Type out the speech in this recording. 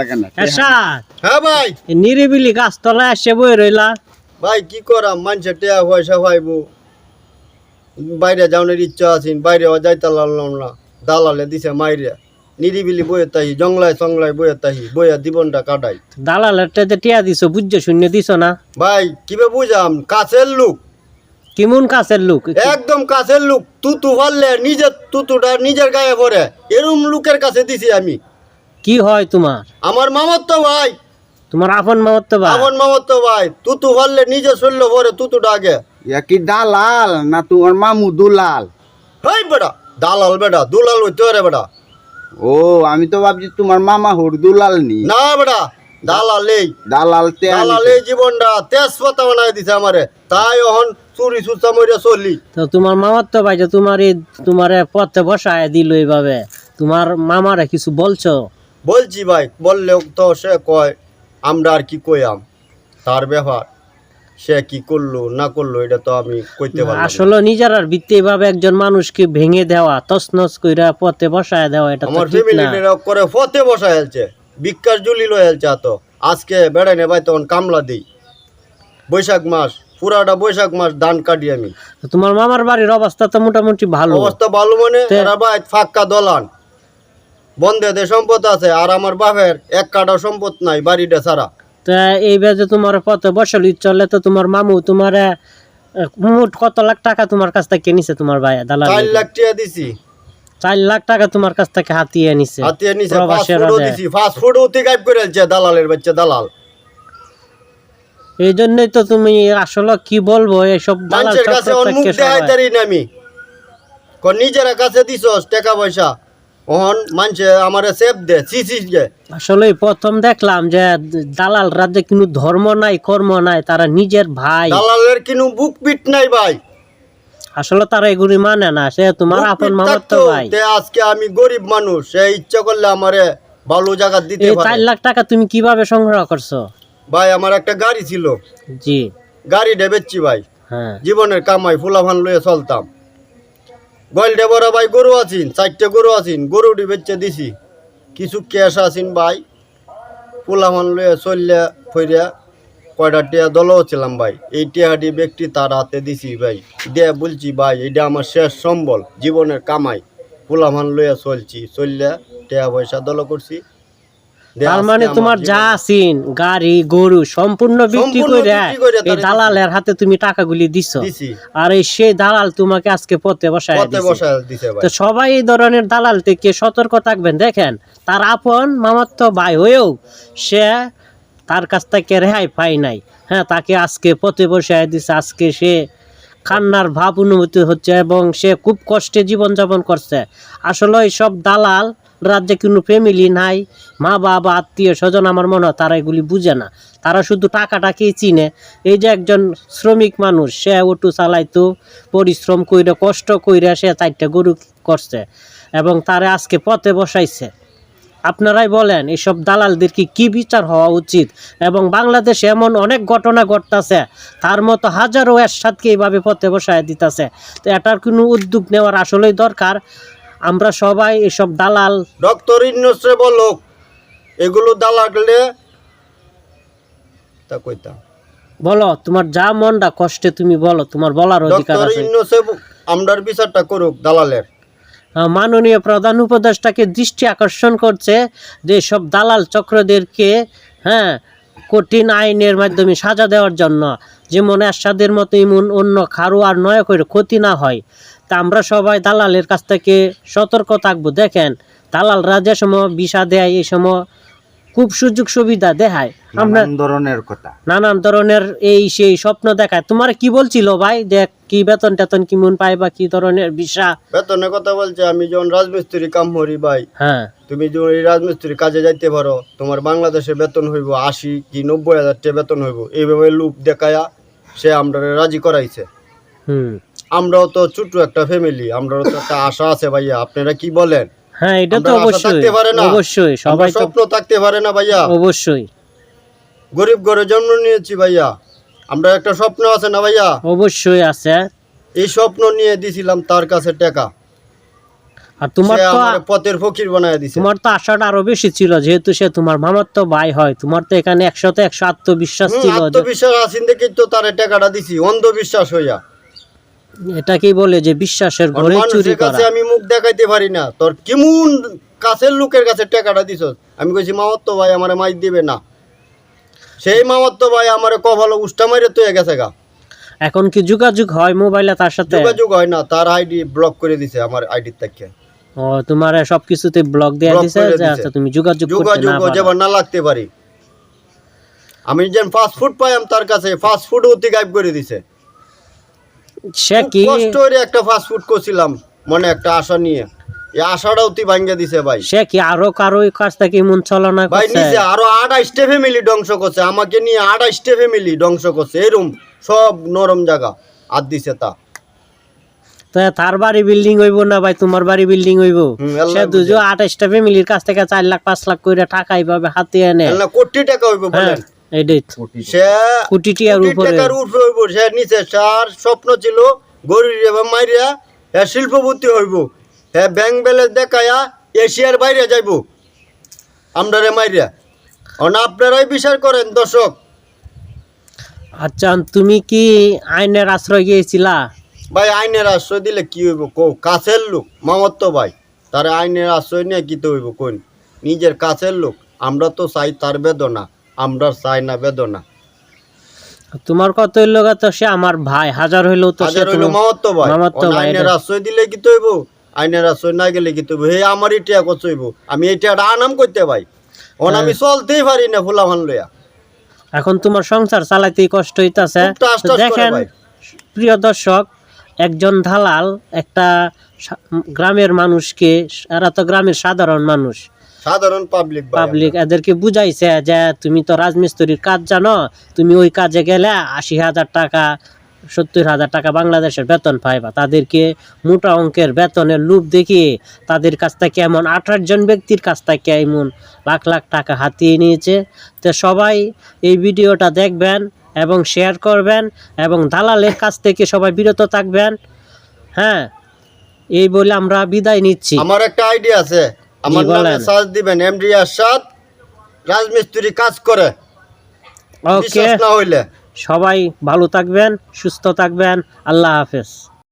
লাগে না এরশাদ হ্যাঁ ভাই। নিরিবিলি গাছতলায় এসে বই রইলা। ভাই কি করাম? মানুষের টেয়া পয়সা পাইবো। বাইরে যাওয়ার ইচ্ছা আছেন বাইরে যাইতে লাগলাম না। দালালে দিছে মাইরে। নিরিবিলি বইয়ে তাহি জংলায় সংলায় বইয়ে তাহি বইয়া জীবনটা কাটাই। দালালের টাতে টিয়া দিছো বুঝছ শূন্য দিছো না? ভাই কীভাবে বুঝাম? কাছের লোক। কেমন কাছের লোক? একদম কাছের লোক। তুতু পারলে নিজের তুতুটা নিজের গায়ে পড়ে। এরম লোকের কাছে দিছি আমি। কি হয় তোমার? আমার মামার তো ভাই। তোমার আপন মামত তো বা আমার মামার তো ভাই। তুতু পারলে নিজে শরীর পরে আগে ইয়া কি দালাল না তোমার মামু দুলাল? হাই বেটা দালাল বেটা দুলাল হইতে পারে বেটা। ও আমি তো ভাবছি তোমার মামা হুর দুলাল নি। না বেটা দালাল এই। দালাল তে দালাল এই জীবনটা তেজপাতা বানাই দিছে আমারে। তাই এখন চুরি সুচা মরিয়া চলি। তো তোমার মামার তো ভাই যে তোমার এই তোমার পথে বসায় দিল এইভাবে। তোমার মামারা কিছু বলছো? বলছি ভাই বললেও তো সে কয় আমরা আর কি কইয়াম? তার ব্যাপার সে কি করল না করল এটা তো আমি কইতে না। আসলে নিজের আর ভিত্তি এইভাবে একজন মানুষকে ভেঙে দেওয়া তছনছ কইরা পথে বসায় দেওয়া এটা আমার না। করে পথে বসায় হেলছে বিকাশ জুলি লয়ে হেলছে তো আজকে বেড়াই নে ভাই তখন কামলা দিই। বৈশাখ মাস পুরাটা বৈশাখ মাস ধান কাটি আমি। তোমার মামার বাড়ির অবস্থা তো মোটামুটি ভালো। অবস্থা ভালো মানে এরা ভাই ফাঁকা দলান। বন্ধে দে সম্পদ আছে আর আমার বাপের এক কাটা সম্পদ নাই বাড়িটা ছাড়া। তা এইবার যে তোমার পথে বসাল চলে তো তোমার মামু তোমার মোট কত লাখ টাকা তোমার কাছ থেকে নিছে তোমার ভাই দালাল চার লাখ টাকা দিছি। চার লাখ টাকা তোমার কাছ থেকে হাতিয়ে নিছে হাতিয়ে নিছে। দিছি ফাস্ট ফুডও থেকে গাইব করে দালালের বাচ্চা দালাল। এই জন্যই তো তুমি আসলে কি বলব এইসব দালাল কাছে অন্মুখ দেখাইতারি না আমি। নিজেরা কাছে দিছস টাকা পয়সা। ওহন মানুষে আমারে সেফ দে সিসিস গে আসলে প্রথম দেখলাম যে দালাল রাজ্যে কোনো ধর্ম নাই কর্ম নাই তারা নিজের ভাই। দালালের কিনু বুক পিট নাই ভাই। আসলে তারা এগুলি মানে না সে তোমার আপন পিট মামার তো ভাই। তে আজকে আমি গরিব মানুষ সে ইচ্ছা করলে আমারে ভালো জায়গা দিতে পারে। চার লাখ টাকা তুমি কীভাবে সংগ্রহ করছ? ভাই আমার একটা গাড়ি ছিল। জি। গাড়ি ডেবেচ্ছি ভাই। হ্যাঁ। জীবনের কামাই ফুলাফান লয়ে চলতাম। গল বড় ভাই, গরু আছেন, চারটে গরু আছেন, গরুটি বেচে দিছি। কিছু ক্যাশ আছেন ভাই। পোলামান লয়ে চললে ফইরা কয়টা টিয়া দলও ছিলাম ভাই। এই টিয়াটি ব্যক্তি তার হাতে দিছি ভাই। দে বলছি ভাই, এটা আমার শেষ সম্বল, জীবনের কামাই। পোলামান লয়ে চলছি চললে টিয়া পয়সা দল করছি। তার মানে তোমার যা আছেন গাড়ি গরু সম্পূর্ণ বিক্রি করে এই দালালের হাতে তুমি টাকাগুলি দিছো। দিছি। আর এই সেই দালাল তোমাকে আজকে পথে বসায় তো সবাই এই ধরনের দালাল থেকে সতর্ক থাকবেন। দেখেন তার আপন মামাত্ম ভাই হয়েও সে তার কাছ থেকে রেহাই পাই নাই। হ্যাঁ তাকে আজকে পথে বসায় দিছে। আজকে সে কান্নার ভাব অনুভূতি হচ্ছে এবং সে খুব কষ্টে জীবনযাপন করছে। আসলে সব দালাল রাজ্যে কোনো ফ্যামিলি নাই, মা বাবা, আত্মীয় স্বজন আমার মনে হয় তারা এগুলি বুঝে না। তারা শুধু টাকাটাকেই চিনে। এই যে একজন শ্রমিক মানুষ, সে অটো চালাইতো, পরিশ্রম কইরে, কষ্ট কইরে সে চারটা গরু করছে এবং তারে আজকে পথে বসাইছে। আপনারাই বলেন, এসব দালালদেরকে কি বিচার হওয়া উচিত? এবং বাংলাদেশে এমন অনেক ঘটনা ঘটতেছে, তার মতো হাজারো এরশাদকে এইভাবে পথে বসায় দিতেছে। তো এটার কোনো উদ্যোগ নেওয়ার আসলেই দরকার। আমরা সবাই এসব দালাল। ডক্টর ইন্নসরে বলো এগুলো দালাগলে তা কইতাম। বলো তোমার যা মনটা কষ্টে তুমি বলো তোমার বলার অধিকার ডক্টর আছে ইন্নসে আমরার বিচারটা করুক দালালের। মাননীয় প্রধান উপদেষ্টাকে দৃষ্টি আকর্ষণ করছে যে সব দালাল চক্রদেরকে হ্যাঁ কঠিন আইনের মাধ্যমে সাজা দেওয়ার জন্য যেমন এরশাদের মতো এমন অন্য খারো আর নয় করে ক্ষতি না হয়। তা আমরা সবাই দালালের কাছ থেকে সতর্ক থাকব। দেখেন দালালরা যে সময় বিষা দেয় এই সময় খুব সুযোগ সুবিধা দেখায়। আমরা নানান ধরনের কথা। নানান ধরনের এই সেই স্বপ্ন দেখায়। তোমার কি বলছিল ভাই? দেখ কি বেতন টেতন কেমন পাই বা কি ধরনের বিষা বেতনের কথা বলছে আমি যখন রাজমিস্ত্রি কাম করি ভাই হ্যাঁ। তুমি যখন এই রাজমিস্ত্রি কাজে যাইতে পারো তোমার বাংলাদেশে বেতন হইব আশি কি নব্বই হাজার টাকা বেতন হইব। এইভাবে লুপ দেখায়া সে আমরা রাজি করাইছে। আমরাও তো ছোট্ট একটা ফ্যামিলি আমরাও তো একটা আশা আছে ভাইয়া আপনারা কি বলেন? হ্যাঁ এটা তো অবশ্যই? অবশ্যই সবাই তো স্বপ্ন থাকতে পারে না ভাইয়া। অবশ্যই। গরিব ঘরে জন্ম নিয়েছি ভাইয়া। আমরা একটা স্বপ্ন আছে না ভাইয়া? অবশ্যই আছে। এই স্বপ্ন নিয়ে দিছিলাম তার কাছে টাকা। আর তোমার তো পথের ফকির বানায় দিছে। তোমার তো আশাটা আরও বেশি ছিল যেহেতু সে তোমার মামার তো ভাই হয় তোমার তো এখানে একশোতে একশো আত্মবিশ্বাস ছিল আত্মবিশ্বাস আছেন দেখেই তো তারে টাকাটা দিছি অন্ধবিশ্বাস হইয়া। এটা কি বলে যে বিশ্বাসের ঘরে চুরি করা। আমি মুখ দেখাইতে পারি না। তোর কেমন কাছের লোকের কাছে টাকাটা দিছ আমি কইছি মামাত্ত ভাই আমারে মাইর দিবে না। সেই মামাত্ত ভাই আমারে কপালে উষ্টা মাইরে তো গেছে গা। এখন কি যোগাযোগ হয় মোবাইলে তার সাথে? যোগাযোগ হয় না তার আইডি ব্লক করে দিছে আমার আইডির থেকে। ও তোমার সবকিছুতে ব্লক দেয়া দিছে? যে আচ্ছা তুমি যোগাযোগ করতে যোগাযোগ না। যেবার না লাগতে পারি। আমি যেন ফাস্ট ফুড পাই পাইম তার কাছে ফাস্ট ফুড অতি গাইব করে দিছে। সে কি কষ্ট করে একটা ফাস্ট ফুড করছিলাম মনে একটা আশা নিয়ে। এই আশাটা অতি ভাঙ্গে দিছে ভাই। সে কি আরও কারও কাছ থেকে মন চালনা ভাই করছে? আরও আড়াইশটা ফ্যামিলি ধ্বংস করছে আমাকে নিয়ে আড়াইশটা ফ্যামিলি ধ্বংস করছে এরম সব নরম জায়গা। আর দিছে তা। তো তার বাড়ি বিল্ডিং হইব না ভাই তোমার বাড়ি বিল্ডিং হইব? সে দুজো আঠাশটা ফ্যামিলির কাছ থেকে চার লাখ পাঁচ লাখ করে টাকা এইভাবে হাতে এনে। না কোটি টাকা হইব হ্যাঁ। বলেন। এইটাই সে কোটি টিয়ার উপরে। টাকার উপরে হইব সে নিচে সার স্বপ্ন ছিল গরিব এবং মাইরিয়া হ্যাঁ শিল্পপতি হইব। হ্যাঁ ব্যাংক ব্যালেন্স দেখায়া এশিয়ার বাইরে যাইব। আমরা রে মাইরিয়া অন আপনারাই বিচার করেন দর্শক। আচ্ছা তুমি কি আইনের আশ্রয় গিয়েছিলা? ভাই আইনের আশ্রয় দিলে কি হইব কো? কাছের লোক মামাত্ম ভাই তার আইনের আশ্রয় নিয়ে কি তো হইব কোন নিজের কাছের লোক আমরা তো চাই তার বেদনা। আমরা চাই না বেদনা। তোমার কত হইল তো সে আমার ভাই হাজার হইল তো সে হাজার হইল মামাত্ম ভাই। মামাত্ম ভাই, আইনের আশ্রয় দিলে কি তো হইব আইনের আশ্রয় না গেলে কি তো হইব হে আমার ইটিয়া কত হইব? আমি এটা আনাম করতে ভাই। অন আমি হ্যাঁ। চলতেই পারি না ফুলা ভান লইয়া। এখন তোমার সংসার চালাইতে কষ্ট হইতাছে। দেখেন প্রিয় দর্শক একজন দালাল একটা গ্রামের মানুষকে এরা তো গ্রামের সাধারণ মানুষ। সাধারণ পাবলিক পাবলিক এদেরকে বুঝাইছে যে তুমি তো রাজমিস্ত্রির কাজ জানো তুমি ওই কাজে গেলে আশি হাজার টাকা সত্তর হাজার টাকা বাংলাদেশের বেতন পাইবা। তাদেরকে মোটা অঙ্কের বেতনের লুপ দেখিয়ে তাদের কাছ থেকে এমন আঠাশ জন ব্যক্তির কাছ থেকে এমন লাখ লাখ টাকা হাতিয়ে নিয়েছে। তো সবাই এই ভিডিওটা দেখবেন এবং শেয়ার করবেন এবং দালালের কাছ থেকে সবাই বিরত থাকবেন। হ্যাঁ এই বলে আমরা বিদায় নিচ্ছি। আমার একটা আইডিয়া আছে। আমার নামে। সার্চ দিবেন এমডি আরশাদ রাজমিস্ত্রি কাজ করে। ওকে না হইলে। সবাই ভালো থাকবেন সুস্থ থাকবেন আল্লাহ হাফেজ।